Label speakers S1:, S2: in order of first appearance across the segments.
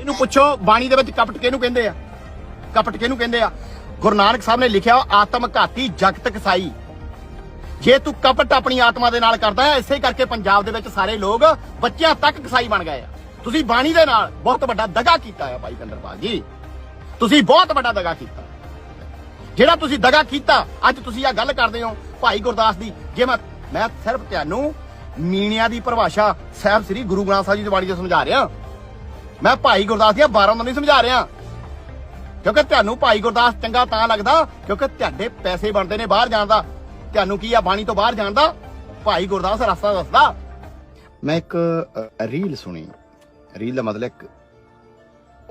S1: ਇਹਨੂੰ ਪੁੱਛੋ, ਬਾਣੀ ਦੇ ਵਿੱਚ ਕਪਟ ਕਿਹਨੂੰ ਕਹਿੰਦੇ ਆ? ਕਪਟ ਕਿਹਨੂੰ ਕਹਿੰਦੇ ਆ? ਗੁਰੂ ਨਾਨਕ ਸਾਹਿਬ ਨੇ ਲਿਖਿਆ, ਆਤਮ ਘਾਤੀ ਜਗਤ ਕਸਾਈ। ਜੇ ਤੂੰ ਕਪਟ ਆਪਣੀ ਆਤਮਾ ਦੇ ਨਾਲ ਕਰਦਾ ਹੈ, ਇਸੇ ਕਰਕੇ ਪੰਜਾਬ ਦੇ ਵਿੱਚ ਸਾਰੇ ਲੋਕ ਬੱਚਿਆਂ ਤੱਕ ਕਸਾਈ ਬਣ ਗਏ ਆ। ਤੁਸੀਂ ਬਾਣੀ ਦੇ ਨਾਲ ਬਹੁਤ ਵੱਡਾ ਦਗਾ ਕੀਤਾ ਹੈ ਭਾਈ ਕੰਦਰਪਾਲ ਜੀ। ਤੁਸੀਂ ਬਹੁਤ ਵੱਡਾ ਦਗਾ ਕੀਤਾ। ਜਿਹੜਾ ਤੁਸੀਂ ਦਗਾ ਕੀਤਾ, ਅੱਜ ਤੁਸੀਂ ਆ ਗੱਲ ਕਰਦੇ ਹੋ ਭਾਈ ਗੁਰਦਾਸ ਦੀ। ਜੇ ਮੈਂ ਮੈਂ ਸਿਰਫ ਤੁਹਾਨੂੰ ਮੀਣਿਆਂ ਦੀ ਪਰਿਭਾਸ਼ਾ ਸਾਹਿਬ ਸ੍ਰੀ ਗੁਰੂ ਗ੍ਰੰਥ ਸਾਹਿਬ ਜੀ ਦੀ ਬਾਣੀ ਚ ਸਮਝਾ ਰਿਹਾ। ਮੈਂ ਭਾਈ ਗੁਰਦਾਸ ਦੀਆਂ 12 ਨੂੰ ਨਹੀਂ ਸਮਝਾ ਰਿਹਾ। ਕਿਉਂਕਿ ਤੁਹਾਨੂੰ ਭਾਈ ਗੁਰਦਾਸ ਚੰਗਾ ਤਾਂ ਲੱਗਦਾ, ਕਿਉਂਕਿ ਤੁਹਾਡੇ ਪੈਸੇ ਬਣਦੇ ਨੇ ਬਾਹਰ ਜਾਣ ਦਾ। ਤੁਹਾਨੂੰ ਕੀ ਆ, ਬਾਣੀ ਤੋਂ ਬਾਹਰ ਜਾਣ ਦਾ? ਭਾਈ ਗੁਰਦਾਸ ਰਸਤਾ ਦੱਸਦਾ। ਮੈਂ ਇੱਕ ਰੀਲ ਸੁਣੀ। ਰੀਲ ਦਾ ਮਤਲਬ ਇੱਕ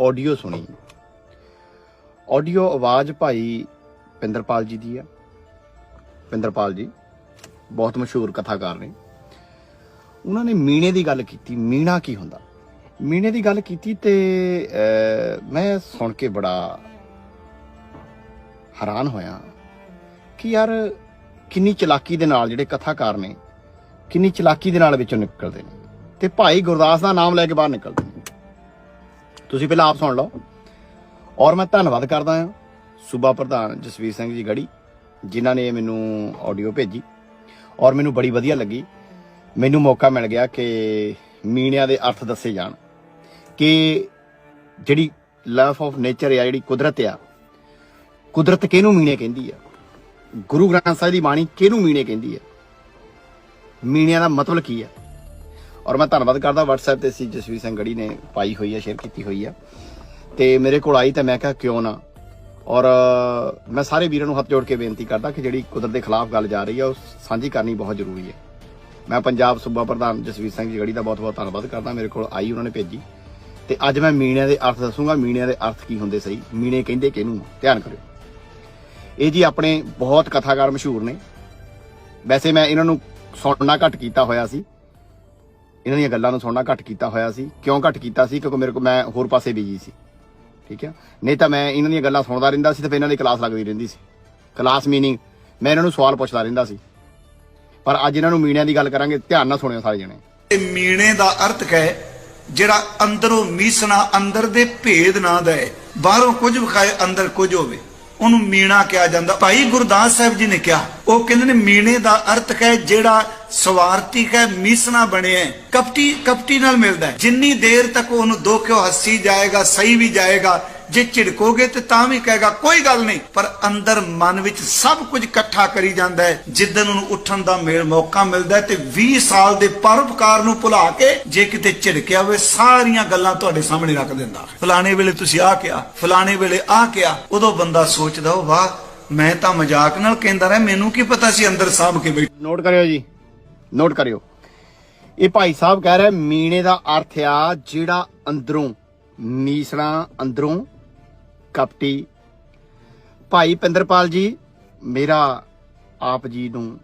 S1: ਆਡੀਓ ਸੁਣੀ। ਆਡੀਓ ਆਵਾਜ਼ ਭਾਈ ਪਿੰਦਰਪਾਲ ਜੀ ਦੀ ਆ। ਪਿੰਦਰਪਾਲ ਜੀ ਬਹੁਤ ਮਸ਼ਹੂਰ ਕਥਾਕਾਰ ਨੇ। ਉਹਨਾਂ ਨੇ ਮੀਣੇ ਦੀ ਗੱਲ ਕੀਤੀ। ਮੀਣਾ ਕੀ ਹੁੰਦਾ? ਮੀਣੇ ਦੀ ਗੱਲ ਕੀਤੀ ਤੇ ਮੈਂ ਸੁਣ ਕੇ ਬੜਾ ਹੈਰਾਨ ਹੋਇਆ ਕਿ ਯਾਰ ਕਿੰਨੀ ਚਲਾਕੀ ਦੇ ਨਾਲ ਜਿਹੜੇ ਕਥਾਕਾਰ ਨੇ, ਕਿੰਨੀ ਚਲਾਕੀ ਦੇ ਨਾਲ ਵਿੱਚੋਂ ਨਿਕਲਦੇ ਨੇ ਤੇ ਭਾਈ ਗੁਰਦਾਸ ਦਾ ਨਾਮ ਲੈ ਕੇ ਬਾਹਰ ਨਿਕਲਦੇ ਨੇ। ਤੁਸੀਂ ਪਹਿਲਾਂ ਆਪ ਸੁਣ ਲਓ। ਔਰ ਮੈਂ ਧੰਨਵਾਦ ਕਰਦਾ ਹਾਂ ਸੂਬਾ ਪ੍ਰਧਾਨ ਜਸਵੀਰ ਸਿੰਘ ਜੀ ਗੜੀ, ਜਿਨ੍ਹਾਂ ਨੇ ਮੈਨੂੰ ਆਡੀਓ ਭੇਜੀ ਔਰ ਮੈਨੂੰ ਬੜੀ ਵਧੀਆ ਲੱਗੀ। ਮੈਨੂੰ ਮੌਕਾ ਮਿਲ ਗਿਆ ਕਿ ਮੀਨਿਆਂ ਦੇ ਅਰਥ ਦੱਸੇ ਜਾਣ। ਕਿ ਜਿਹੜੀ ਲਵ ਆਫ ਨੇਚਰ ਆ, ਜਿਹੜੀ ਕੁਦਰਤ ਆ, ਕੁਦਰਤ ਕਿਹਨੂੰ ਮੀਣੇ ਕਹਿੰਦੀ ਆ? ਗੁਰੂ ਗ੍ਰੰਥ ਸਾਹਿਬ ਦੀ ਬਾਣੀ ਕਿਹਨੂੰ ਮੀਣੇ ਕਹਿੰਦੀ ਆ? ਮੀਣਿਆਂ ਦਾ ਮਤਲਬ ਕੀ ਆ? ਔਰ ਮੈਂ ਧੰਨਵਾਦ ਕਰਦਾ WhatsApp ਤੇ ਸੀ, ਜਸਵੀਰ ਸਿੰਘ ਗੜੀ ਨੇ ਪਾਈ ਹੋਈ ਆ ਸ਼ੇਅਰ ਕੀਤੀ ਹੋਈ ਆ। ਤੇ ਮੇਰੇ ਕੋਲ ਆਈ ਤਾਂ ਮੈਂ ਕਿਹਾ, ਕਿਉਂ ਨਾ? ਔਰ ਮੈਂ ਸਾਰੇ ਵੀਰਾਂ ਨੂੰ ਹੱਥ ਜੋੜ ਕੇ ਬੇਨਤੀ ਕਰਦਾ ਕਿ ਜਿਹੜੀ ਕੁਦਰਤ ਦੇ ਖਿਲਾਫ ਗੱਲ ਜਾ ਰਹੀ ਹੈ ਉਹ ਸਾਂਝੀ ਕਰਨੀ ਬਹੁਤ ਜ਼ਰੂਰੀ ਹੈ ਮੈਂ ਪੰਜਾਬ ਸੂਬਾ ਪ੍ਰਧਾਨ ਜਸਵੀਰ ਸਿੰਘ ਜੀ ਗੜੀ ਦਾ ਬਹੁਤ ਬਹੁਤ ਧੰਨਵਾਦ ਕਰਦਾ, ਮੇਰੇ ਕੋਲ ਆਈ, ਉਹਨਾਂ ਨੇ ਭੇਜੀ। ਤੇ ਅੱਜ ਮੈਂ ਮੀਣਿਆਂ ਦੇ ਅਰਥ ਦੱਸੂਗਾ, ਮੀਣਿਆਂ ਦੇ ਅਰਥ ਕੀ ਹੁੰਦੇ ਸਹੀ? ਮੀਣੇ ਕਹਿੰਦੇ ਕਿਹਨੂੰ ਧਿਆਨ ਕਰਿਓ। ਇਹ ਜੀ ਆਪਣੇ ਬਹੁਤ ਕਥਾਕਾਰ ਮਸ਼ਹੂਰ ਨੇ। ਵੈਸੇ ਮੈਂ ਇਹਨਾਂ ਨੂੰ ਸੁਣਨਾ ਘੱਟ ਕੀਤਾ ਹੋਇਆ ਸੀ। ਇਹਨਾਂ ਦੀਆਂ ਗੱਲਾਂ ਨੂੰ ਸੁਣਨਾ ਘੱਟ ਕੀਤਾ ਹੋਇਆ ਸੀ। ਕਿਉਂ ਘੱਟ ਕੀਤਾ ਸੀ? ਕਿਉਂਕਿ ਮੇਰੇ ਕੋਲ ਮੈਂ ਹੋਰ ਪਾਸੇ ਬਿਜ਼ੀ ਸੀ। ਠੀਕ ਹੈ ਨਹੀਂ ਤਾਂ ਮੈਂ ਇਹਨਾਂ ਦੀਆਂ ਗੱਲਾਂ ਸੁਣਦਾ ਰਹਿੰਦਾ ਸੀ ਤੇ ਫਿਰ ਇਹਨਾਂ ਦੀ ਕਲਾਸ ਲੱਗਦੀ ਰਹਿੰਦੀ ਸੀ। ਕਲਾਸ ਮੀਨਿੰਗ ਮੈਂ ਇਹਨਾਂ ਨੂੰ ਸਵਾਲ ਪੁੱਛਦਾ ਰਹਿੰਦਾ ਸੀ। ਪਰ ਅੱਜ ਇਹਨਾਂ ਨੂੰ ਮੀਣਿਆਂ ਦੀ ਗੱਲ ਕਰਾਂਗੇ, ਧਿਆਨ ਨਾਲ ਸੁਣਿਓ ਸਾਰੇ ਜਣੇ।
S2: ਮੀਣੇ ਦਾ ਅਰਥ ਹੈ ਜਿਹੜਾ ਅੰਦਰੋਂ ਮੀਸਣਾ ਅੰਦਰ ਦੇ ਭੇਦ ਨਾ ਦੇ ਬਾਹਰੋਂ ਕੁਝ ਵਿਖਾਏ ਅੰਦਰ ਕੁਝ ਹੋਵੇ ਉਹਨੂੰ ਮੀਣਾ ਕਿਹਾ ਜਾਂਦਾ। ਭਾਈ ਗੁਰਦਾਸ ਸਾਹਿਬ ਜੀ ਨੇ ਕਿਹਾ ਉਹ ਕਹਿੰਦੇ ਨੇ ਮੀਣੇ ਦਾ ਅਰਥ ਹੈ ਜਿਹੜਾ ਸਵਾਰਥੀ ਹੈ ਮੀਸਣਾ ਬਣਿਆ ਹੈ, ਕਪਟੀ ਕਪਟੀ ਨਾਲ ਮਿਲਦਾ ਜਿੰਨੀ ਦੇਰ ਤੱਕ ਉਹਨੂੰ ਦੁੱਖਿਓ ਹੱਸੀ ਜਾਏਗਾ ਸਹੀ ਵੀ ਜਾਏਗਾ ਜੇ ਝਿੜਕੋਗੇ ਤੇ ਤਾਂ ਵੀ ਕਹੇਗਾ, ਕੋਈ ਗੱਲ ਨਹੀਂ। ਪਰ ਅੰਦਰ ਮਨ ਵਿੱਚ ਸਭ ਕੁਝ ਇਕੱਠਾ ਕਰੀ ਜਾਂਦਾ ਹੈ। ਜਿੱਦਨ ਉਹਨੂੰ ਉੱਠਣ ਦਾ ਮੇਲ ਮੌਕਾ ਮਿਲਦਾ ਤੇ 20 ਸਾਲ ਦੇ ਪਰਉਪਕਾਰ ਨੂੰ ਭੁਲਾ ਕੇ ਜੇ ਕਿਤੇ ਝਿੜਕਿਆ ਹੋਵੇ, ਸਾਰੀਆਂ ਗੱਲਾਂ ਤੁਹਾਡੇ ਸਾਹਮਣੇ ਰੱਖ ਦਿੰਦਾ। ਫਲਾਣੇ ਵੇਲੇ ਤੁਸੀਂ ਆ ਕਿਹਾ, ਫਲਾਣੇ ਵੇਲੇ ਆ ਕਿਹਾ। ਉਦੋਂ ਬੰਦਾ ਸੋਚਦਾ ਉਹ ਵਾਹ, ਮੈਂ ਤਾਂ ਮਜ਼ਾਕ ਨਾਲ ਕਹਿੰਦਾ ਰਿਹਾ, ਮੈਨੂੰ ਕੀ ਪਤਾ ਸੀ ਅੰਦਰ ਸਾਹਮ ਕੇ ਬੈਠ।
S1: ਨੋਟ ਕਰਿਓ ਜੀ। ਨੋਟ ਕਰਿਓ। ਇਹ ਭਾਈ ਸਾਹਿਬ ਕਹਿ ਰਿਹਾ, ਮੀਣੇ ਦਾ ਅਰਥ ਆ ਜਿਹੜਾ ਅੰਦਰੋਂ ਮੀਸਣਾ ਅੰਦਰੋਂ ਕਪਟੀ ਭਾਈ ਪਿੰਦਰਪਾਲ ਜੀ, ਮੇਰਾ ਆਪ ਜੀ ਨੂੰ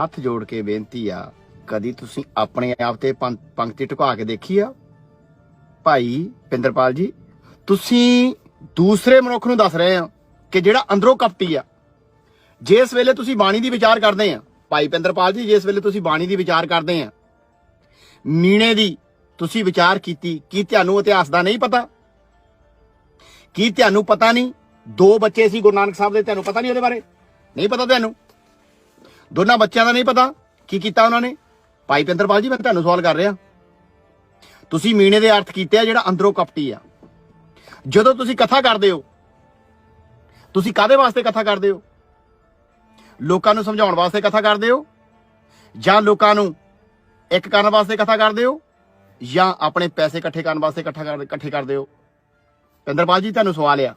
S1: ਹੱਥ ਜੋੜ ਕੇ ਬੇਨਤੀ ਆ, ਕਦੀ ਤੁਸੀਂ ਆਪਣੇ ਆਪ ਤੇ ਪੰ- ਪੰਕਤੀ ਟੁਕਾ ਕੇ ਦੇਖੀ ਆ? ਭਾਈ ਪਿੰਦਰਪਾਲ ਜੀ, ਤੁਸੀਂ ਦੂਸਰੇ ਮਨੁੱਖ ਨੂੰ ਦੱਸ ਰਹੇ ਆ ਕਿ ਜਿਹੜਾ ਅੰਦਰੋਂ ਕਪਟੀ ਆ, ਜਿਸ ਵੇਲੇ ਤੁਸੀਂ ਬਾਣੀ ਦੀ ਵਿਚਾਰ ਕਰਦੇ ਆ, ਭਾਈ ਪਿੰਦਰਪਾਲ ਜੀ, ਜਿਸ ਵੇਲੇ ਤੁਸੀਂ ਬਾਣੀ ਦੀ ਵਿਚਾਰ ਕਰਦੇ ਆ, ਮੀਣੇ ਦੀ ਤੁਸੀਂ ਵਿਚਾਰ ਕੀਤੀ, ਕੀ ਤੁਹਾਨੂੰ ਇਤਿਹਾਸ ਦਾ ਨਹੀਂ ਪਤਾ? ਕੀ ਤੁਹਾਨੂੰ ਪਤਾ ਨਹੀਂ? ਦੋ ਬੱਚੇ ਸੀ ਗੁਰੂ ਨਾਨਕ ਸਾਹਿਬ ਦੇ, ਤੁਹਾਨੂੰ ਪਤਾ ਨਹੀਂ ਉਹਦੇ ਬਾਰੇ? ਨਹੀਂ ਪਤਾ ਤੁਹਾਨੂੰ? ਦੋਨਾਂ ਬੱਚਿਆਂ ਦਾ ਨਹੀਂ ਪਤਾ? ਕੀ ਕੀਤਾ ਉਹਨਾਂ ਨੇ? ਭਾਈ ਪਿੰਦਰਪਾਲ ਜੀ, ਮੈਂ ਤੁਹਾਨੂੰ ਸਵਾਲ ਕਰ ਰਿਹਾ। ਤੁਸੀਂ ਮੀਣੇ ਦੇ ਅਰਥ ਕੀਤੇ ਆ, ਜਿਹੜਾ ਅੰਦਰੋਂ ਕਪਟੀ ਆ। ਜਦੋਂ ਤੁਸੀਂ ਕਥਾ ਕਰਦੇ ਹੋ, ਤੁਸੀਂ ਕਾਦੇ ਵਾਸਤੇ ਕਥਾ ਕਰਦੇ ਹੋ? ਲੋਕਾਂ ਨੂੰ ਸਮਝਾਉਣ ਵਾਸਤੇ ਕਥਾ ਕਰਦੇ ਹੋ? ਜਾਂ ਲੋਕਾਂ ਨੂੰ ਇੱਕ ਕਰਨ ਵਾਸਤੇ ਕਥਾ ਕਰਦੇ ਹੋ? ਜਾਂ ਆਪਣੇ ਪੈਸੇ ਇਕੱਠੇ ਕਰਨ ਵਾਸਤੇ ਇਕੱਠਾ ਕਰ ਇਕੱਠੇ ਕਰਦੇ ਹੋ? ਪਿੰਦਰਪਾਲ ਜੀ ਤੁਹਾਨੂੰ ਸਵਾਲ ਆ।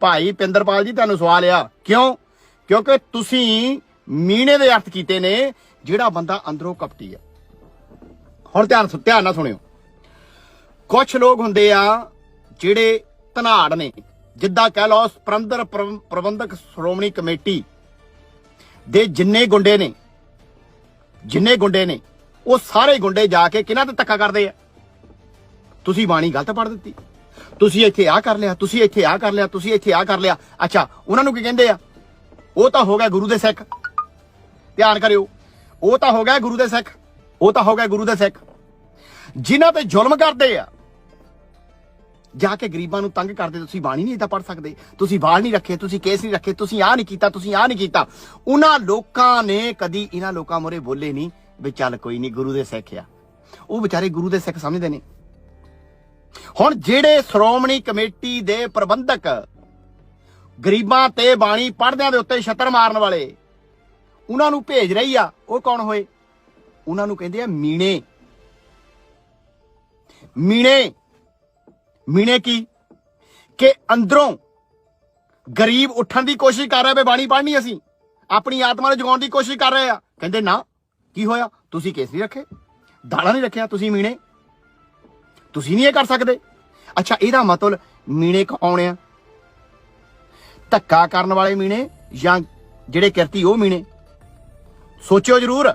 S1: ਭਾਈ ਪਿੰਦਰਪਾਲ ਜੀ ਤੁਹਾਨੂੰ ਸਵਾਲ ਆ, ਕਿਉਂ? ਕਿਉਂਕਿ ਤੁਸੀਂ ਮੀਨੇ ਦੇ ਅਰਥ ਕੀਤੇ ਨੇ, ਜਿਹੜਾ ਬੰਦਾ ਅੰਦਰੋਂ ਕਪਟੀ ਆ। ਹੁਣ ਧਿਆਨ ਧਿਆਨ ਨਾਲ ਸੁਣਿਓ। ਕੁਝ ਲੋਕ ਹੁੰਦੇ ਆ, ਜਿਹੜੇ ਧਨਾੜ ਨੇ। ਜਿੱਦਾਂ ਕਹਿ ਲਓ ਪ੍ਰਬੰਧਕ ਪ੍ਰਬੰਧਕ ਸ਼੍ਰੋਮਣੀ ਕਮੇਟੀ ਦੇ ਜਿੰਨੇ ਗੁੰਡੇ ਨੇ, ਜਿੰਨੇ ਗੁੰਡੇ ਨੇ, ਉਹ ਸਾਰੇ ਗੁੰਡੇ ਜਾ ਕੇ ਕਿਹਨਾਂ ਤੇ ਧੱਕਾ ਕਰਦੇ ਆ? ਤੁਸੀਂ ਬਾਣੀ ਗਲਤ ਪੜ੍ਹ ਦਿੱਤੀ। ਤੁਸੀਂ ਇੱਥੇ ਆ ਕਰ ਲਿਆ, ਤੁਸੀਂ ਇੱਥੇ ਆ ਕਰ ਲਿਆ, ਤੁਸੀਂ ਇੱਥੇ ਆ ਕਰ ਲਿਆ। ਅੱਛਾ, ਉਹਨਾਂ ਨੂੰ ਕੀ ਕਹਿੰਦੇ ਆ? ਉਹ ਤਾਂ ਹੋ ਗਿਆ ਗੁਰੂ ਦੇ ਸਿੱਖ। ਧਿਆਨ ਕਰਿਓ, ਉਹ ਤਾਂ ਹੋ ਗਿਆ ਗੁਰੂ ਦੇ ਸਿੱਖ। ਉਹ ਤਾਂ ਹੋ ਗਿਆ ਗੁਰੂ ਦੇ ਸਿੱਖ। ਜਿਨ੍ਹਾਂ ਤੇ ਜ਼ੁਲਮ ਕਰਦੇ ਆ, ਜਾ ਕੇ ਗਰੀਬਾਂ ਨੂੰ ਤੰਗ ਕਰਦੇ, ਤੁਸੀਂ ਬਾਣੀ ਨਹੀਂ ਇਦਾਂ ਪੜ ਸਕਦੇ। ਤੁਸੀਂ ਵਾਲ ਨਹੀਂ ਰੱਖੇ, ਤੁਸੀਂ ਕੇਸ ਨਹੀਂ ਰੱਖੇ, ਤੁਸੀਂ ਆਹ ਨਹੀਂ ਕੀਤਾ, ਤੁਸੀਂ ਆਹ ਨਹੀਂ ਕੀਤਾ। ਉਹਨਾਂ ਲੋਕਾਂ ਨੇ ਕਦੀ ਇਹਨਾਂ ਲੋਕਾਂ ਮੋਰੇ ਬੋਲੇ ਨਹੀਂ ਵੀ ਚੱਲ ਕੋਈ ਨਹੀਂ, ਗੁਰੂ ਦੇ ਸਿੱਖ ਆ। ਉਹ ਵਿਚਾਰੇ ਗੁਰੂ ਦੇ ਸਿੱਖ ਸਮਝਦੇ ਨੇ। ਹੁਣ ਜਿਹੜੇ ਸ਼੍ਰੋਮਣੀ ਕਮੇਟੀ ਦੇ ਪ੍ਰਬੰਧਕ ਗਰੀਬਾਂ ਤੇ ਬਾਣੀ ਪੜਦਿਆਂ ਦੇ ਉੱਤੇ ਛੱਤਰ ਮਾਰਨ ਵਾਲੇ, ਉਹਨਾਂ ਨੂੰ ਭੇਜ ਰਹੀ ਆ, ਉਹ ਕੌਣ ਹੋਏ? ਉਹਨਾਂ ਨੂੰ ਕਹਿੰਦੇ ਆ ਮੀਣੇ। ਮੀਣੇ ਮੀਣੇ ਕੀ? ਕਿ ਅੰਦਰੋਂ ਗਰੀਬ ਉੱਠਣ ਦੀ ਕੋਸ਼ਿਸ਼ ਕਰ ਰਿਹਾ ਵੇ ਬਾਣੀ ਪੜ੍ਹਨੀ ਅਸੀਂ, ਆਪਣੀ ਆਤਮਾ ਨੂੰ ਜਗਾਉਣ ਦੀ ਕੋਸ਼ਿਸ਼ ਕਰ ਰਹੇ ਆ। ਕਹਿੰਦੇ ਨਾ, ਕੀ ਹੋਇਆ? ਤੁਸੀਂ ਕੇਸ ਨਹੀਂ ਰੱਖੇ? ਦਾਣਾ ਨਹੀਂ ਰੱਖਿਆ ਤੁਸੀਂ ਮੀਣੇ? ਤੁਸੀਂ ਨਹੀਂ ਇਹ ਕਰ ਸਕਦੇ? ਅੱਛਾ, ਇਹਦਾ ਮਤਲਬ ਮੀਣੇ ਕੌਣ ਆ। ਧੱਕਾ ਕਰਨ ਵਾਲੇ ਮੀਣੇ ਜਾਂ ਜਿਹੜੇ ਕਿਰਤੀ ਉਹ ਮੀਣੇ। ਸੋਚਿਓ ਜਰੂਰ।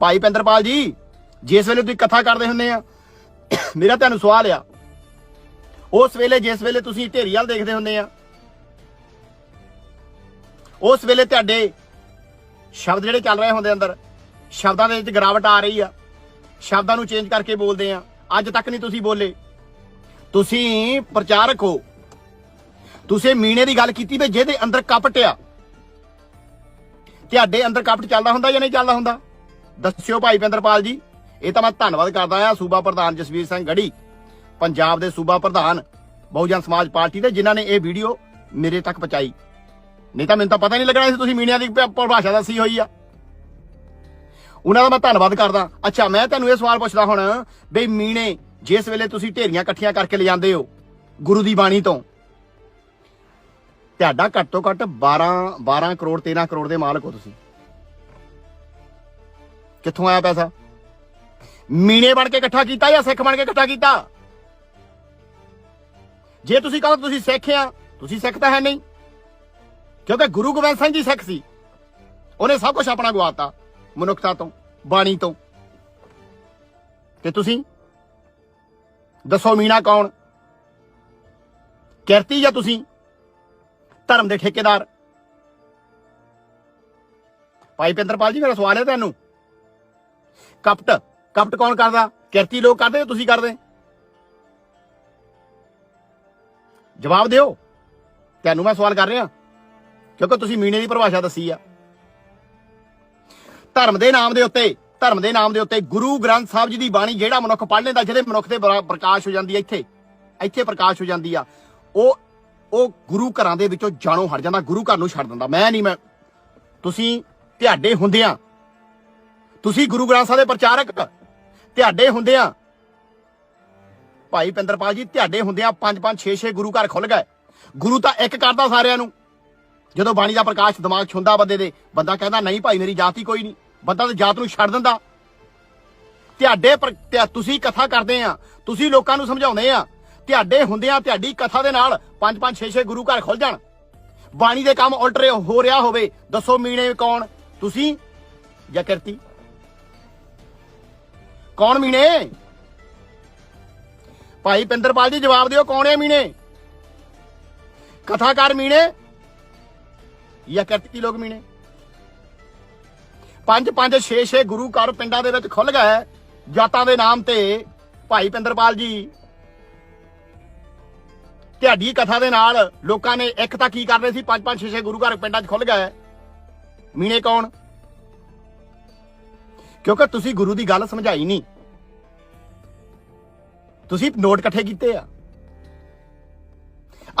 S1: ਭਾਈ ਪਿੰਦਰਪਾਲ ਜੀ, ਜਿਸ ਵੇਲੇ ਤੁਸੀਂ ਕਥਾ ਕਰਦੇ ਹੁੰਦੇ ਆ, ਮੇਰਾ ਤੁਹਾਨੂੰ ਸਵਾਲ ਆ। ਉਸ ਵੇਲੇ, ਜਿਸ ਵੇਲੇ ਤੁਸੀਂ ਢੇਰੀ ਵਾਲ ਦੇਖਦੇ ਹੁੰਦੇ ਆ, ਉਸ ਵੇਲੇ ਤੁਹਾਡੇ ਸ਼ਬਦ ਜਿਹੜੇ ਚੱਲ ਰਹੇ ਹੁੰਦੇ ਅੰਦਰ, ਸ਼ਬਦਾਂ ਦੇ ਵਿੱਚ ਗਿਰਾਵਟ ਆ ਰਹੀ ਆ। ਸ਼ਬਦਾਂ ਨੂੰ ਚੇਂਜ ਕਰਕੇ ਬੋਲਦੇ ਆ। ਅੱਜ ਤੱਕ ਨਹੀਂ ਤੁਸੀਂ ਬੋਲੇ। ਤੁਸੀਂ ਪ੍ਰਚਾਰਕ ਹੋ। ਤੁਸੀਂ ਮੀਨੇ ਦੀ ਗੱਲ ਕੀਤੀ ਵੀ ਜਿਹਦੇ ਅੰਦਰ ਕਪਟ ਆ ਤੁਹਾਡੇ ਅੰਦਰ ਕਪਟ ਚੱਲਦਾ ਹੁੰਦਾ ਜਾਂ ਨਹੀਂ ਚੱਲਦਾ ਹੁੰਦਾ? ਦੱਸਿਓ ਭਾਈ ਪਿੰਦਰਪਾਲ ਜੀ, ਇਹ ਤਾਂ ਮੈਂ ਧੰਨਵਾਦ ਕਰਦਾ ਆ ਸੂਬਾ ਪ੍ਰਧਾਨ ਜਸਵੀਰ ਸਿੰਘ ਗੜੀ ਪੰਜਾਬ ਦੇ ਸੂਬਾ ਪ੍ਰਧਾਨ ਬਹੁਜਨ ਸਮਾਜ ਪਾਰਟੀ ਦੇ, ਜਿਨ੍ਹਾਂ ਨੇ ਇਹ ਵੀਡੀਓ ਮੇਰੇ ਤੱਕ ਪਹੁੰਚਾਈ। ਨਹੀਂ ਤਾਂ ਮੈਨੂੰ ਤਾਂ ਪਤਾ ਨਹੀਂ ਲੱਗਣਾ ਸੀ ਤੁਸੀਂ ਮੀਡੀਆ ਦੀ ਪਰਿਭਾਸ਼ਾ ਦੱਸੀ ਹੋਈ ਆ। ਉਹਨਾਂ ਦਾ ਮੈਂ ਧੰਨਵਾਦ ਕਰਦਾ। ਅੱਛਾ, ਮੈਂ ਤੁਹਾਨੂੰ ਇਹ ਸਵਾਲ ਪੁੱਛਦਾ ਹੁਣ, ਬਈ ਮੀਣੇ, ਜਿਸ ਵੇਲੇ ਤੁਸੀਂ ਢੇਰੀਆਂ ਇਕੱਠੀਆਂ ਕਰਕੇ ਲਿਆਂਦੇ ਹੋ, ਗੁਰੂ ਦੀ ਬਾਣੀ ਤੋਂ, ਤੁਹਾਡਾ ਘੱਟ ਤੋਂ ਘੱਟ 12 12 ਕਰੋੜ 13 ਕਰੋੜ ਦੇ ਮਾਲਕ ਹੋ ਤੁਸੀਂ। ਕਿੱਥੋਂ ਆਇਆ ਪੈਸਾ? ਮੀਣੇ ਬਣ ਕੇ ਇਕੱਠਾ ਕੀਤਾ ਜਾਂ ਸਿੱਖ ਬਣ ਕੇ ਇਕੱਠਾ ਕੀਤਾ? ਜੇ ਤੁਸੀਂ ਕਹੋ ਤੁਸੀਂ ਸਿੱਖ ਆ, ਤੁਸੀਂ ਸਿੱਖ ਤਾਂ ਹੈ ਨਹੀਂ। ਕਿਉਂਕਿ ਗੁਰੂ ਗੋਬਿੰਦ ਸਿੰਘ ਜੀ ਸਿੱਖ ਸੀ। ਉਹਨੇ ਸਭ ਕੁਝ ਆਪਣਾ ਗਵਾਤਾ ਮਨੁੱਖਤਾ ਤੋਂ ਬਾਣੀ ਤੋਂ। ਤੇ ਤੁਸੀਂ? ਦੱਸੋ ਮੀਣਾ ਕੌਣ? ਕਿਰਤੀ ਜਾਂ ਤੁਸੀਂ? ਧਰਮ ਦੇ ਠੇਕੇਦਾਰ। ਭਾਈ ਪਿੰਦਰਪਾਲ ਜੀ, ਮੇਰਾ ਸਵਾਲ ਹੈ ਤੁਹਾਨੂੰ। ਕਪਟ ਕਪਟ ਕੌਣ ਕਰਦਾ? ਕਿਰਤੀ ਲੋਕ ਕਰਦੇ ਤੁਸੀਂ ਕਰਦੇ? ਜਵਾਬ ਦਿਓ। ਤੁਹਾਨੂੰ ਮੈਂ ਸਵਾਲ ਕਰ ਰਿਹਾ। ਕਿਉਂਕਿ ਤੁਸੀਂ ਮੀਣੇ ਦੀ ਪਰਿਭਾਸ਼ਾ ਦੱਸੀ ਆ। ਧਰਮ ਦੇ ਨਾਮ ਦੇ ਉੱਤੇ, ਧਰਮ ਦੇ ਨਾਮ ਦੇ ਉੱਤੇ ਗੁਰੂ ਗ੍ਰੰਥ ਸਾਹਿਬ ਜੀ ਦੀ ਬਾਣੀ ਜਿਹੜਾ ਮਨੁੱਖ ਪੜ੍ਹ ਲੈਂਦਾ, ਜਿਹਦੇ ਮਨੁੱਖ ਤੇ ਪ੍ਰਕਾਸ਼ ਹੋ ਜਾਂਦੀ ਹੈ ਇੱਥੇ ਇੱਥੇ ਪ੍ਰਕਾਸ਼ ਹੋ ਜਾਂਦੀ ਆ। ਉਹ ਉਹ ਗੁਰੂ ਘਰਾਂ ਦੇ ਵਿੱਚੋਂ ਜਾਣੋ ਹਟ ਜਾਂਦਾ, ਗੁਰੂ ਘਰ ਨੂੰ ਛੱਡ ਦਿੰਦਾ। ਮੈਂ ਨਹੀਂ, ਮੈਂ, ਤੁਸੀਂ ਤੁਹਾਡੇ ਹੁੰਦਿਆਂ ਤੁਸੀਂ ਗੁਰੂ ਗ੍ਰੰਥ ਸਾਹਿਬ ਦੇ ਪ੍ਰਚਾਰਕ, ਤੁਹਾਡੇ ਹੁੰਦਿਆਂ ਭਾਈ ਪਿੰਦਰਪਾਲ ਜੀ, ਤੁਹਾਡੇ ਹੁੰਦਿਆਂ ਪੰਜ ਪੰਜ 6 6 ਗੁਰੂ ਘਰ ਖੁੱਲ ਗਏ। ਗੁਰੂ ਤਾਂ ਇੱਕ ਕਰਦਾ ਸਾਰਿਆਂ ਨੂੰ। ਜਦੋਂ ਬਾਣੀ ਦਾ ਪ੍ਰਕਾਸ਼ ਦਿਮਾਗ 'ਚ ਹੁੰਦਾ ਬੰਦੇ ਦੇ, ਬੰਦਾ ਕਹਿੰਦਾ, ਨਹੀਂ ਭਾਈ, ਮੇਰੀ ਜਾਤ ਹੀ ਕੋਈ ਨਹੀਂ। ਬੰਦਾ ਤਾਂ ਜਾਤ ਨੂੰ ਛੱਡ ਦਿੰਦਾ। ਤੁਹਾਡੇ ਪਰ- ਤੁਸੀਂ ਕਥਾ ਕਰਦੇ ਆ, ਤੁਸੀਂ ਲੋਕਾਂ ਨੂੰ ਸਮਝਾਉਂਦੇ ਆ। ਤੁਹਾਡੇ ਹੁੰਦਿਆਂ ਤੁਹਾਡੀ ਕਥਾ ਦੇ ਨਾਲ ਪੰਜ ਪੰਜ 6 6 ਗੁਰੂ ਘਰ ਖੁੱਲ ਜਾਣ। ਬਾਣੀ ਦੇ ਕੰਮ ਉਲਟ ਰਹੇ ਹੋ ਰਿਹਾ ਹੋਵੇ, ਦੱਸੋ ਮੀਣੇ ਕੌਣ? ਤੁਸੀਂ ਜਾਂ ਕਿਰਤੀ? ਕੌਣ ਮੀਣੇ? ਭਾਈ ਪਿੰਦਰਪਾਲ ਜੀ, ਜਵਾਬ ਦਿਓ, ਕੌਣ ਹੈ ਮੀਣੇ? ਕਥਾਕਾਰ ਮੀਣੇ ਜਾਂ ਕਿਰਤੀ ਲੋਕ ਮੀਣੇ? ਪੰਜ ਪੰਜ 6 6 ਗੁਰੂ ਘਰ ਪਿੰਡਾਂ ਦੇ ਵਿੱਚ ਖੁੱਲ ਗਏ ਜਾਤਾਂ ਦੇ ਨਾਮ ਤੇ ਭਾਈ ਪਿੰਦਰਪਾਲ ਜੀ, ਤੁਹਾਡੀ ਕਥਾ ਦੇ ਨਾਲ ਲੋਕਾਂ ਨੇ ਇੱਕ ਤਾਂ ਕੀ ਕਰਦੇ ਸੀ? ਪੰਜ ਪੰਜ 6 6 ਗੁਰੂ ਘਰ ਪਿੰਡਾਂ 'ਚ ਖੁੱਲ ਗਏ ਮੀਣੇ ਕੌਣ? ਕਿਉਂਕਿ ਤੁਸੀਂ ਗੁਰੂ ਦੀ ਗੱਲ ਸਮਝਾਈ ਨਹੀਂ। ਤੁਸੀਂ ਨੋਟ ਇਕੱਠੇ ਕੀਤੇ ਆ।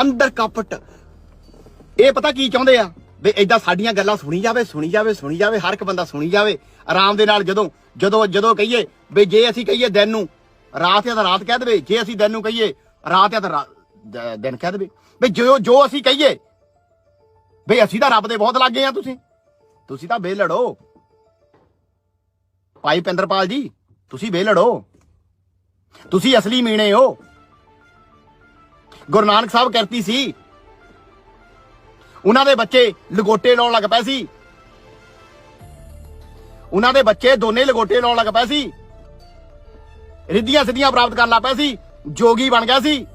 S1: ਅੰਦਰ ਕਪਟ। ਇਹ ਪਤਾ ਕੀ ਚਾਹੁੰਦੇ ਆ? ਵੀ ਏਦਾਂ ਸਾਡੀਆਂ ਗੱਲਾਂ ਸੁਣੀ ਜਾਵੇ ਸੁਣੀ ਜਾਵੇ ਸੁਣੀ ਜਾਵੇ, ਹਰ ਇੱਕ ਬੰਦਾ ਸੁਣੀ ਜਾਵੇ। ਆਰਾਮ ਦੇ ਨਾਲ ਜਦੋਂ ਜਦੋਂ ਜਦੋਂ ਕਹੀਏ ਵੀ ਜੇ ਅਸੀਂ ਕਹੀਏ ਦਿਨ ਨੂੰ ਰਾਤ ਜਾਂ ਤਾਂ ਰਾਤ ਕਹਿ ਦੇਵੇ, ਜੇ ਅਸੀਂ ਦਿਨ ਨੂੰ ਕਹੀਏ ਰਾਤ ਜਾਂ ਤਾਂ ਰਾ- ਦਿਨ ਕਹਿ ਦੇਵੇ। ਵੀ ਜੋ ਜੋ ਅਸੀਂ ਕਹੀਏ, ਵੀ ਅਸੀਂ ਤਾਂ ਰੱਬ ਦੇ ਬਹੁਤ ਲੱਗੇ ਆ ਤੁਸੀਂ। ਤੁਸੀਂ ਤਾਂ ਬੇਲੜੋ ਭਾਈ ਪਿੰਦਰਪਾਲ ਜੀ, ਤੁਸੀਂ ਬੇਲੜੋ ਤੁਸੀਂ ਅਸਲੀ ਮੀਣੇ ਹੋ। ਗੁਰੂ ਨਾਨਕ ਸਾਹਿਬ ਕਰਤੀ ਸੀ ਉਹਨਾਂ ਦੇ ਬੱਚੇ ਲਗੋਟੇ ਲਾਉਣ ਲੱਗ ਪਏ ਸੀ। ਉਹਨਾਂ ਦੇ ਬੱਚੇ ਦੋਨੇ ਲਗੋਟੇ ਲਾਉਣ ਲੱਗ ਪਏ ਸੀ। ਰਿੱਧੀਆਂ ਸਿੱਧੀਆਂ ਪ੍ਰਾਪਤ ਕਰਨ ਲੱਗ ਪਏ ਸੀ। ਜੋਗੀ ਬਣ ਗਿਆ ਸੀ।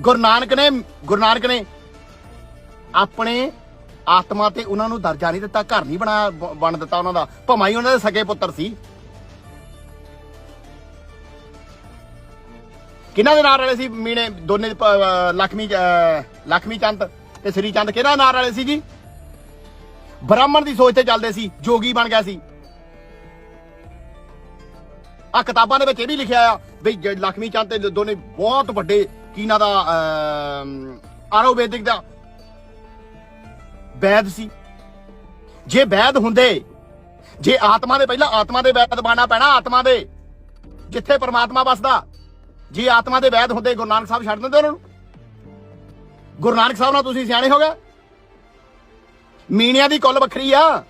S1: ਗੁਰੂ ਨਾਨਕ ਨੇ, ਗੁਰੂ ਨਾਨਕ ਨੇ ਆਪਣੇ ਆਤਮਾ ਤੇ ਉਹਨਾਂ ਨੂੰ ਦਰਜਾ ਨਹੀਂ ਦਿੱਤਾ, ਘਰ ਨਹੀਂ ਬਣਾ ਬਣ ਦਿੱਤਾ ਉਹਨਾਂ ਦਾ। ਭਮਾ ਉਹਨਾਂ ਦੇ ਸਕੇ ਪੁੱਤਰ ਸੀ। ਕਿਹਨਾਂ ਦੇ ਨਾਲ ਵਾਲੇ ਸੀ ਮੀਣੇ ਦੋਨੇ ਲਖਮੀ ਲਖਮੀ ਚੰਦ ਤੇ ਸ੍ਰੀ ਚੰਦ? ਕਿਹਨਾਂ ਨਾਲ ਵਾਲੇ ਸੀ ਜੀ? ਬ੍ਰਾਹਮਣ ਦੀ ਸੋਚ ਤੇ ਚੱਲਦੇ ਸੀ ਜੋਗੀ ਬਣ ਗਿਆ ਸੀ। ਆ ਕਿਤਾਬਾਂ ਦੇ ਵਿੱਚ ਇਹ ਵੀ ਲਿਖਿਆ ਆ ਵੀ ਲਖਮੀ ਚੰਦ ਤੇ ਦੋਨੇ ਬਹੁਤ ਵੱਡੇ ਕੀਨਾ ਦਾ ਅਮ, ਆਯੁਰਵੈਦਿਕ ਦਾ ਵੈਦ ਸੀ। ਜੇ ਵੈਦ ਹੁੰਦੇ ਜੇ ਆਤਮਾ ਦੇ ਪਹਿਲਾਂ ਆਤਮਾ ਦੇ ਵੈਦ ਬਾਣਾ ਪੈਣਾ ਆਤਮਾ ਦੇ ਜਿੱਥੇ ਪਰਮਾਤਮਾ ਵੱਸਦਾ ਜੇ ਆਤਮਾ ਦੇ ਵੈਦ ਹੁੰਦੇ, ਗੁਰੂ ਨਾਨਕ ਸਾਹਿਬ ਛੱਡ ਦਿੰਦੇ ਉਹਨਾਂ ਨੂੰ। ਗੁਰੂ ਨਾਨਕ ਸਾਹਿਬ ਨਾਲ ਤੁਸੀਂ ਸਿਆਣੇ ਹੋ ਗਏ। ਮੀਣਿਆਂ ਦੀ ਕੁੱਲ ਵੱਖਰੀ ਆ।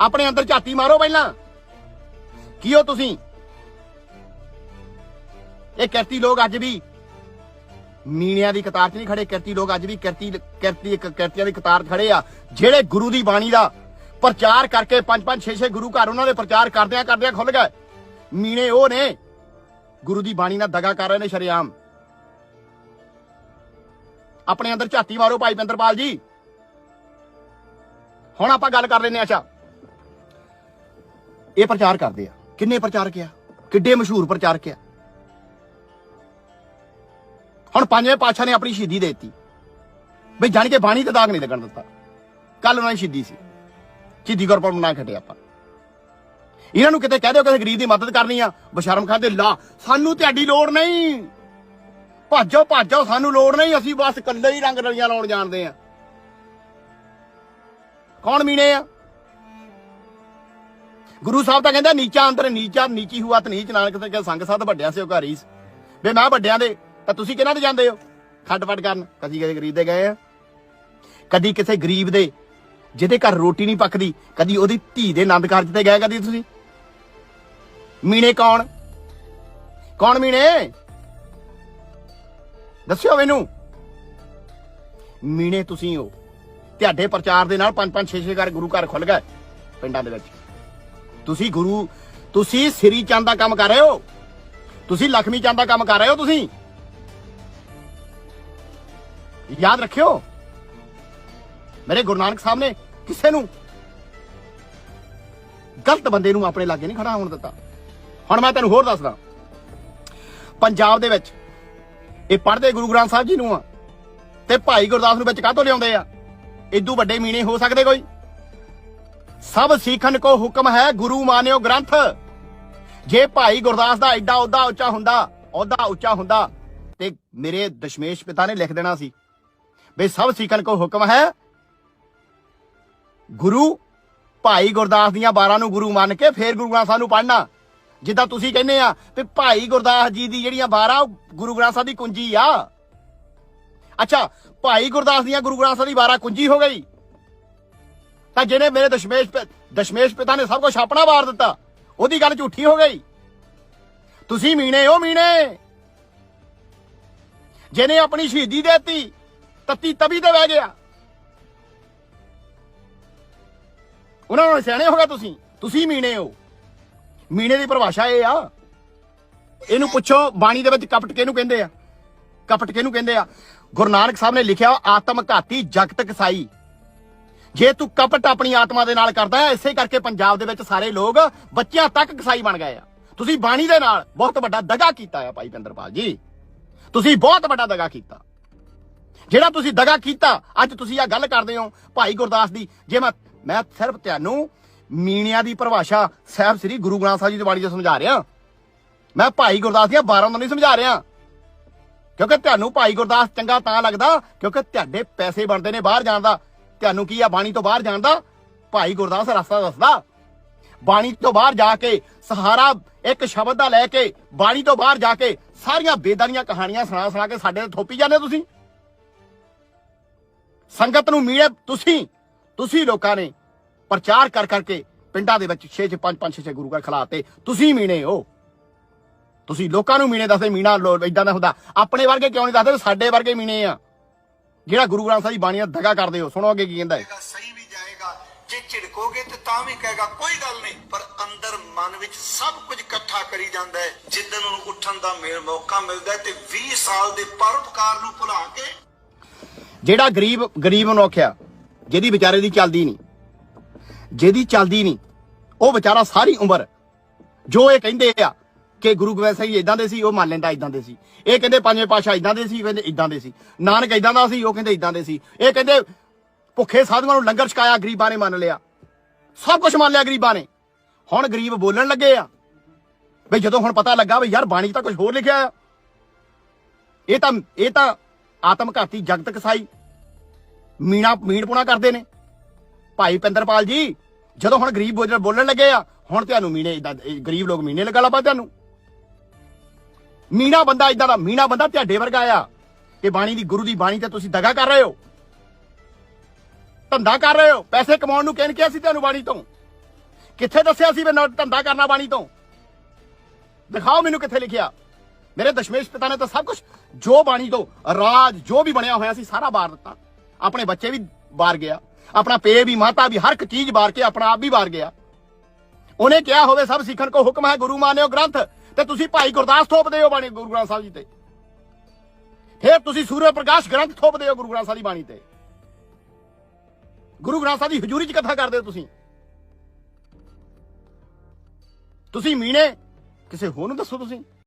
S1: ਆਪਣੇ ਅੰਦਰ ਝਾਤੀ ਮਾਰੋ ਪਹਿਲਾਂ। ਕੀ ਹੋ ਤੁਸੀਂ? ਇਹ ਕਿਰਤੀ ਲੋਕ ਅੱਜ ਵੀ ਮੀਣਿਆਂ ਦੀ ਕਤਾਰ 'ਚ ਨਹੀਂ ਖੜੇ, ਕਿਰਤੀ ਲੋਕ ਅੱਜ ਵੀ ਕਿਰਤੀ ਕਿਰਤੀ ਕਿਰਤੀਆਂ ਦੀ ਕਤਾਰ 'ਚ ਖੜੇ ਆ। ਜਿਹੜੇ ਗੁਰੂ ਦੀ ਬਾਣੀ ਦਾ ਪ੍ਰਚਾਰ ਕਰਕੇ ਪੰਜ ਪੰਜ ਛੇ ਛੇ ਗੁਰੂ ਘਰ ਉਹਨਾਂ ਦੇ ਪ੍ਰਚਾਰ ਕਰਦਿਆਂ ਕਰਦਿਆਂ ਖੁੱਲ ਗਏ। ਮੀਣੇ ਉਹ ਨੇ ਗੁਰੂ ਦੀ ਬਾਣੀ ਨਾਲ ਦਗਾ ਕਰ ਰਹੇ ਨੇ ਸ਼ਰੇਆਮ। ਆਪਣੇ ਅੰਦਰ ਝਾਤੀ ਮਾਰੋ ਭਾਈ ਪਿੰਦਰਪਾਲ ਜੀ। ਹੁਣ ਆਪਾਂ ਗੱਲ ਕਰ ਲੈਨੇ ਆ ਅੱਛਾ। ਇਹ ਪ੍ਰਚਾਰ ਕਰਦੇ ਆ। ਕਿੰਨੇ ਪ੍ਰਚਾਰਕ ਆ? ਕਿੱਡੇ ਮਸ਼ਹੂਰ ਪ੍ਰਚਾਰਕ ਆ? ਹੁਣ ਪੰਜਵੇਂ ਪਾਤਸ਼ਾਹ ਨੇ ਆਪਣੀ ਸ਼ਹੀਦੀ ਦੇ ਦਿੱਤੀ। ਬਈ ਜਾਣ ਕੇ ਬਾਣੀ ਤੇ ਦਾਗ ਨਹੀਂ ਲੱਗਣ ਦਿੱਤਾ। ਕੱਲ ਉਹਨਾਂ ਦੀ ਸ਼ਹੀਦੀ ਸੀ। ਸ਼ਹੀਦੀ ਗੁਰਪੁਰਬ ਮਨਾ ਖਟੇ ਆਪਾਂ। ਇਹਨਾਂ ਨੂੰ ਕਿਤੇ ਕਹਿ ਦਿਓ ਕਿਸੇ ਗਰੀਬ ਦੀ ਮਦਦ ਕਰਨੀ ਆ। ਬਸ਼ਰਮ ਖਾਦੇ ਲਾ, ਸਾਨੂੰ ਤੁਹਾਡੀ ਲੋੜ ਨਹੀਂ। ਭਾਜੋ ਭਾਜੋ, ਸਾਨੂੰ ਲੋੜ ਨਹੀਂ, ਅਸੀਂ ਬਸ ਇਕੱਲੇ ਹੀ ਰੰਗ ਰਲੀਆਂ ਲਾਉਣ ਜਾਣਦੇ ਆ। ਕੌਣ ਮੀਣੇ ਆ? ਗੁਰੂ ਸਾਹਿਬ ਤਾਂ ਕਹਿੰਦਾ ਨੀਚਾ ਅੰਦਰ, ਨੀਚਾ ਨੀਚੀ ਹੁਆ ਤੇ ਨੀਚ ਨਾਨਕ ਤੇ ਸੰਗ ਸੱਤ ਵੱਡਿਆਂ ਸੇ ਘਾਰੀ ਵੇ ਮੈਂ ਵੱਡਿਆਂ ਦੇ, ਤਾਂ ਤੁਸੀਂ ਕਿਹਨਾਂ ਦੇ ਜਾਂਦੇ ਹੋ? ਖੱਟ ਫੱਟ ਕਰਨ, ਕਦੀ ਕਿਸੇ ਗਰੀਬ ਦੇ ਗਏ ਆ। ਕਦੀ ਕਿਸੇ ਗਰੀਬ ਦੇ, ਜਿਹਦੇ ਘਰ ਰੋਟੀ ਨਹੀਂ ਪੱਕਦੀ, ਕਦੀ ਉਹਦੀ ਧੀ ਦੇ ਆਨੰਦ ਕਾਰਜ ਤੇ ਗਏ ਕਦੀ ਤੁਸੀਂ? ਮੀਣੇ ਕੌਣ? ਕੌਣ ਮੀਣੇ? ਦੱਸਿਓ ਮੈਨੂੰ। ਮੀਣੇ ਤੁਸੀਂ ਹੋ। ਤੁਹਾਡੇ ਪ੍ਰਚਾਰ ਦੇ ਨਾਲ ਪੰਜ ਪੰਜ ਛੇ ਛੇ ਘਰ ਗੁਰੂ ਘਰ ਖੁੱਲ ਗਏ ਪਿੰਡਾਂ ਦੇ ਵਿੱਚ। ਤੁਸੀਂ ਗੁਰੂ, ਤੁਸੀਂ ਸ੍ਰੀ ਚੰਦ ਦਾ ਕੰਮ ਕਰ ਰਹੇ ਹੋ। ਤੁਸੀਂ ਲਖਮੀ ਚੰਦ ਦਾ ਕੰਮ ਕਰ ਰਹੇ ਹੋ ਤੁਸੀਂ। ਯਾਦ ਰੱਖਿਓ। ਮੇਰੇ ਗੁਰੂ ਨਾਨਕ ਸਾਹਿਬ ਨੇ ਕਿਸੇ ਨੂੰ ਗਲਤ ਬੰਦੇ ਨੂੰ ਆਪਣੇ ਲਾਗੇ ਨਹੀਂ ਖੜਾ ਹੋਣ ਦਿੱਤਾ। ਹੁਣ ਮੈਂ ਤੈਨੂੰ ਹੋਰ ਦੱਸਦਾ। ਪੰਜਾਬ ਦੇ ਵਿੱਚ ਇਹ ਪੜ੍ਹਦੇ ਗੁਰੂ ਗ੍ਰੰਥ ਸਾਹਿਬ ਜੀ ਨੂੰ ਆ ਤੇ ਭਾਈ ਗੁਰਦਾਸ ਨੂੰ ਵਿੱਚ ਕਾਹਤੋਂ ਲਿਆਉਂਦੇ ਆ? ਇਦੋਂ ਵੱਡੇ ਮੀਣੇ ਹੋ ਸਕਦੇ ਕੋਈ? ਸਭ ਸਿੱਖਣ ਕੋ ਹੁਕਮ ਹੈ ਗੁਰੂ ਮਾਨਿਓ ਗ੍ਰੰਥ। ਜੇ ਭਾਈ ਗੁਰਦਾਸ ਦਾ ਐਡਾ ਉਹਦਾ ਉੱਚਾ ਹੁੰਦਾ ਉਹਦਾ ਉੱਚਾ ਹੁੰਦਾ, ਤੇ ਮੇਰੇ ਦਸ਼ਮੇਸ਼ ਪਿਤਾ ਨੇ ਲਿਖ ਦੇਣਾ ਸੀ ਬਈ ਸਭ ਸਿੱਖਣ ਕੋ ਹੁਕਮ ਹੈ ਗੁਰੂ ਭਾਈ ਗੁਰਦਾਸ ਦੀਆਂ 12 ਨੂੰ ਗੁਰੂ ਮੰਨ ਕੇ ਫੇਰ ਗੁਰੂ ਗ੍ਰੰਥ ਸਾਹਿਬ ਨੂੰ ਪੜ੍ਹਨਾ। ਜਿੱਦਾਂ ਤੁਸੀਂ ਕਹਿੰਦੇ ਆ ਵੀ ਭਾਈ ਗੁਰਦਾਸ ਜੀ ਦੀ ਜਿਹੜੀਆਂ 12 ਉਹ ਗੁਰੂ ਗ੍ਰੰਥ ਸਾਹਿਬ ਦੀ ਕੁੰਜੀ ਆ। ਅੱਛਾ, ਭਾਈ ਗੁਰਦਾਸ ਦੀਆਂ ਗੁਰੂ ਗ੍ਰੰਥ ਸਾਹਿਬ ਦੀ 12 ਕੁੰਜੀ ਹੋ ਗਈ। ਤਾਂ ਜਿਹਨੇ ਮੇਰੇ ਦਸ਼ਮੇਸ਼ ਪਿ- ਦਸ਼ਮੇਸ਼ ਪਿਤਾ ਨੇ ਸਭ ਕੁਝ ਆਪਣਾ ਵਾਰ ਦਿੱਤਾ, ਉਹਦੀ ਗੱਲ ਝੂਠੀ ਹੋ ਗਈ। ਤੁਸੀਂ ਮੀਣੇ ਹੋ ਮੀਣੇ। ਜਿਹਨੇ ਆਪਣੀ ਸ਼ਹੀਦੀ ਦੇਤੀ, ਤੱਤੀ ਤਵੀ ਤੇ ਬਹਿ ਗਿਆ। ਉਹਨਾਂ ਨੂੰ ਸਿਆਣੇ ਹੋ ਗਿਆ ਤੁਸੀਂ ਤੁਸੀਂ ਮੀਣੇ ਹੋ। ਮੀਣੇ ਦੀ ਪਰਿਭਾਸ਼ਾ ਇਹ ਆ। ਇਹਨੂੰ ਪੁੱਛੋ, ਬਾਣੀ ਦੇ ਵਿੱਚ ਕਪਟ ਕਿਹਨੂੰ ਕਹਿੰਦੇ ਆ? ਕਪਟ ਕਿਹਨੂੰ ਕਹਿੰਦੇ ਆ? ਗੁਰੂ ਨਾਨਕ ਸਾਹਿਬ ਨੇ ਲਿਖਿਆ, ਆਤਮ ਘਾਤੀ ਜਗਤ ਕਸਾਈ। ਜੇ ਤੂੰ ਕਪਟ ਆਪਣੀ ਆਤਮਾ ਦੇ ਨਾਲ ਕਰਦਾ ਹੈ, ਇਸੇ ਕਰਕੇ ਪੰਜਾਬ ਦੇ ਵਿੱਚ ਸਾਰੇ ਲੋਕ ਬੱਚਿਆਂ ਤੱਕ ਕਸਾਈ ਬਣ ਗਏ ਆ। ਤੁਸੀਂ ਬਾਣੀ ਦੇ ਨਾਲ ਬਹੁਤ ਵੱਡਾ ਦਗਾ ਕੀਤਾ ਆ, ਭਾਈ ਪਿੰਦਰਪਾਲ ਜੀ। ਤੁਸੀਂ ਬਹੁਤ ਵੱਡਾ ਦਗਾ ਕੀਤਾ। ਜਿਹੜਾ ਤੁਸੀਂ ਦਗਾ ਕੀਤਾ, ਅੱਜ ਤੁਸੀਂ ਆ ਗੱਲ ਕਰਦੇ ਹੋ, ਭਾਈ ਗੁਰਦਾਸ ਦੀ, ਜੇ ਮੈਂ ਮੈਂ ਸਿਰਫ ਤੁਹਾਨੂੰ ਮੀਣਿਆਂ ਦੀ ਪਰਿਭਾਸ਼ਾ ਸਾਹਿਬ ਸ੍ਰੀ ਗੁਰੂ ਗ੍ਰੰਥ ਸਾਹਿਬ ਜੀ ਦੀ ਬਾਣੀ 'ਚ ਸਮਝਾ ਰਿਹਾ। ਮੈਂ ਭਾਈ ਗੁਰਦਾਸ ਦੀਆਂ 12 ਤੋਂ ਨਹੀਂ ਸਮਝਾ ਰਿਹਾ। ਕਿਉਂਕਿ ਤੁਹਾਨੂੰ ਭਾਈ ਗੁਰਦਾਸ ਚੰਗਾ ਤਾਂ ਲੱਗਦਾ, ਕਿਉਂਕਿ ਤੁਹਾਡੇ ਪੈਸੇ ਬਣਦੇ ਨੇ ਬਾਹਰ ਜਾਣ ਦਾ। ਤੁਹਾਨੂੰ ਕੀ ਆ, ਬਾਣੀ ਤੋਂ ਬਾਹਰ ਜਾਣ ਦਾ? ਭਾਈ ਗੁਰਦਾਸ ਰਸਤਾ ਦੱਸਦਾ। ਬਾਣੀ ਤੋਂ ਬਾਹਰ ਜਾ ਕੇ ਸਹਾਰਾ, ਇੱਕ ਸ਼ਬਦ ਦਾ ਲੈ ਕੇ ਬਾਣੀ ਤੋਂ ਬਾਹਰ ਜਾ ਕੇ ਸਾਰੀਆਂ ਬੇਦਾਂ ਦੀਆਂ ਕਹਾਣੀਆਂ ਸੁਣਾ ਸੁਣਾ ਕੇ ਸਾਡੇ ਤੇ ਥੋਪੀ ਜਾਂਦੇ ਤੁਸੀਂ। ਸੰਗਤ ਨੂੰ ਮੀੜੇ ਤੁਸੀਂ ਤੁਸੀਂ ਲੋਕਾਂ ਨੇ ਪ੍ਰਚਾਰ ਕਰ ਕਰਕੇ ਪਿੰਡਾਂ ਦੇ ਵਿੱਚ 6 6 5 5 6 ਗੁਰੂ ਘਰ ਖਲਾਤੇ। ਤੁਸੀਂ ਮੀਣੇ ਹੋ। ਤੁਸੀਂ ਲੋਕਾਂ ਨੂੰ ਮੀਣੇ ਦੱਸਦੇ ਮੀਣਾ ਇਦਾਂ ਦਾ ਹੁੰਦਾ। ਆਪਣੇ ਵਰਗੇ ਕਿਉਂ ਨਹੀਂ ਦੱਸਦੇ? ਸਾਡੇ ਵਰਗੇ ਮੀਣੇ ਆ। ਜਿਹੜਾ ਗੁਰੂ ਗ੍ਰੰਥ ਸਾਹਿਬ ਦੀ ਬਾਣੀ ਦਾ ਦਗਾ ਕਰਦੇ ਹੋ ਸੁਣੋ ਅੱਗੇ ਕੀ ਕਹਿੰਦਾ ਹੈ।
S2: ਸਹੀ ਵੀ ਜਾਏਗਾ ਜੇ ਝਿੜਕੋਗੇ ਤੇ ਤਾਂ ਵੀ ਕਹੇਗਾ ਕੋਈ ਗੱਲ ਨਹੀਂ। ਪਰ ਅੰਦਰ ਮਨ ਵਿੱਚ ਸਭ ਕੁਝ ਇਕੱਠਾ ਕਰੀ ਜਾਂਦਾ ਹੈ। ਜਿੱਦਨ ਉਹਨੂੰ ਉੱਠਣ ਦਾ ਮੇਲ ਮੌਕਾ ਮਿਲਦਾ ਹੈ ਤੇ 20 ਸਾਲ ਦੇ ਪਰਉਪਕਾਰ ਨੂੰ ਭੁਲਾ ਕੇ
S1: ਜਿਹੜਾ ਗਰੀਬ ਗਰੀਬ ਮਨੁੱਖ ਆ ਜਿਹਦੀ ਵਿਚਾਰੇ ਦੀ ਚੱਲਦੀ ਨਹੀਂ। ਜਿਹਦੀ ਚੱਲਦੀ ਨਹੀਂ, ਉਹ ਵਿਚਾਰਾ ਸਾਰੀ ਉਮਰ ਜੋ ਇਹ ਕਹਿੰਦੇ ਆ ਕਿ ਗੁਰੂ ਗੋਬਿੰਦ ਸਿੰਘ ਜੀ ਇਦਾਂ ਦੇ ਸੀ, ਉਹ ਮੰਨ ਲੈਂਦਾ ਇਦਾਂ ਦੇ ਸੀ। ਇਹ ਕਹਿੰਦੇ ਪੰਜਵੇਂ ਪਾਸ਼ਾ ਇਦਾਂ ਦੇ ਸੀ ਕਹਿੰਦੇ ਇਦਾਂ ਦੇ ਸੀ। ਨਾਨਕ ਇਦਾਂ ਦਾ ਸੀ, ਉਹ ਕਹਿੰਦੇ ਇਦਾਂ ਦੇ ਸੀ। ਇਹ ਕਹਿੰਦੇ ਭੁੱਖੇ ਸਾਧੂਆਂ ਨੂੰ ਲੰਗਰ ਛਕਾਇਆ, ਗਰੀਬਾਂ ਨੇ ਮੰਨ ਲਿਆ। ਸਭ ਕੁਝ ਮੰਨ ਲਿਆ ਗਰੀਬਾਂ ਨੇ। ਹੁਣ ਗਰੀਬ ਬੋਲਣ ਲੱਗੇ ਆ। ਬਈ ਜਦੋਂ ਹੁਣ ਪਤਾ ਲੱਗਾ ਵੀ ਯਾਰ ਬਾਣੀ 'ਚ ਤਾਂ ਕੁਝ ਹੋਰ ਲਿਖਿਆ ਆ। ਇਹ ਤਾਂ ਇਹ ਤਾਂ ਆਤਮਘਾਤੀ ਜਗਤ ਕਸਾਈ। ਮੀਣਾ ਮੀਣਪੁਣਾ ਕਰਦੇ ਨੇ। ਭਾਈ ਪਿੰਦਰਪਾਲ ਜੀ, ਜਦੋਂ ਹੁਣ ਗਰੀਬ ਬੋਲਣ ਬੋਲਣ ਲੱਗੇ ਆ, ਹੁਣ ਤੁਹਾਨੂੰ ਮੀਨੇ ਇਦਾਂ ਗਰੀਬ ਲੋਕ ਮੀਣੇ ਲਗਾ ਲਾ ਪਾ ਤੁਹਾਨੂੰ ਮੀਨਾ ਬੰਦਾ ਇਦਾਂ ਦਾ ਮੀਨਾ ਬੰਦਾ ਤੁਹਾਡੇ ਵਰਗਾ ਆ। ਕਿ ਬਾਣੀ ਦੀ ਗੁਰੂ ਦੀ ਬਾਣੀ ਤੇ ਤੁਸੀਂ ਦਗਾ ਕਰ ਰਹੇ ਹੋ। ਧੰਦਾ ਕਰ ਰਹੇ ਹੋ। ਪੈਸੇ ਕਮਾਉਣ ਨੂੰ ਕਹਿਣ ਕਿਹਾ ਸੀ ਤੁਹਾਨੂੰ ਬਾਣੀ ਤੋਂ। ਕਿੱਥੇ ਦੱਸਿਆ ਸੀ ਵੀ ਧੰਦਾ ਕਰਨਾ ਬਾਣੀ ਤੋਂ? ਦਿਖਾਓ ਮੈਨੂੰ ਕਿੱਥੇ ਲਿਖਿਆ। ਮੇਰੇ ਦਸ਼ਮੇਸ਼ ਪਿਤਾ ਨੇ ਤਾਂ ਸਭ ਕੁਝ ਜੋ ਬਾਣੀ ਤੋਂ ਰਾਜ ਜੋ ਵੀ ਬਣਿਆ ਹੋਇਆ ਸੀ ਸਾਰਾ ਬਾਰ ਦਿੱਤਾ। ਆਪਣੇ ਬੱਚੇ ਵੀ ਬਾਰ ਗਿਆ। ਆਪਣਾ ਪੇ ਵੀ ਮਾਤਾ ਵੀ ਹਰ ਇੱਕ ਚੀਜ਼ ਬਾਰ ਕੇ ਆਪਣਾ ਆਪ ਵੀ ਬਾਰ ਗਿਆ। ਉਹਨੇ ਕਿਹਾ ਹੋਵੇ ਸਭ ਸਿੱਖਣ ਕੋ ਹੁਕਮ ਹੈ ਗੁਰੂ ਮਾਨਿਓ ਗ੍ਰੰਥ, ਤੇ ਤੁਸੀਂ ਭਾਈ ਗੁਰਦਾਸ ਥੋਪਦੇ ਹੋ ਬਾਣੀ ਗੁਰੂ ਗ੍ਰੰਥ ਸਾਹਿਬ ਜੀ ਤੇ। ਫਿਰ ਤੁਸੀਂ ਸੂਰਜ ਪ੍ਰਕਾਸ਼ ਗ੍ਰੰਥ ਥੋਪਦੇ ਹੋ ਗੁਰੂ ਗ੍ਰੰਥ ਸਾਹਿਬ ਦੀ ਬਾਣੀ ਤੇ। ਗੁਰੂ ਗ੍ਰੰਥ ਸਾਹਿਬ ਦੀ ਹਜ਼ੂਰੀ 'ਚ ਕਥਾ ਕਰਦੇ ਹੋ ਤੁਸੀਂ। ਤੁਸੀਂ ਮੀਣੇ, ਕਿਸੇ ਹੋਰ ਨੂੰ ਦੱਸੋ ਤੁਸੀਂ?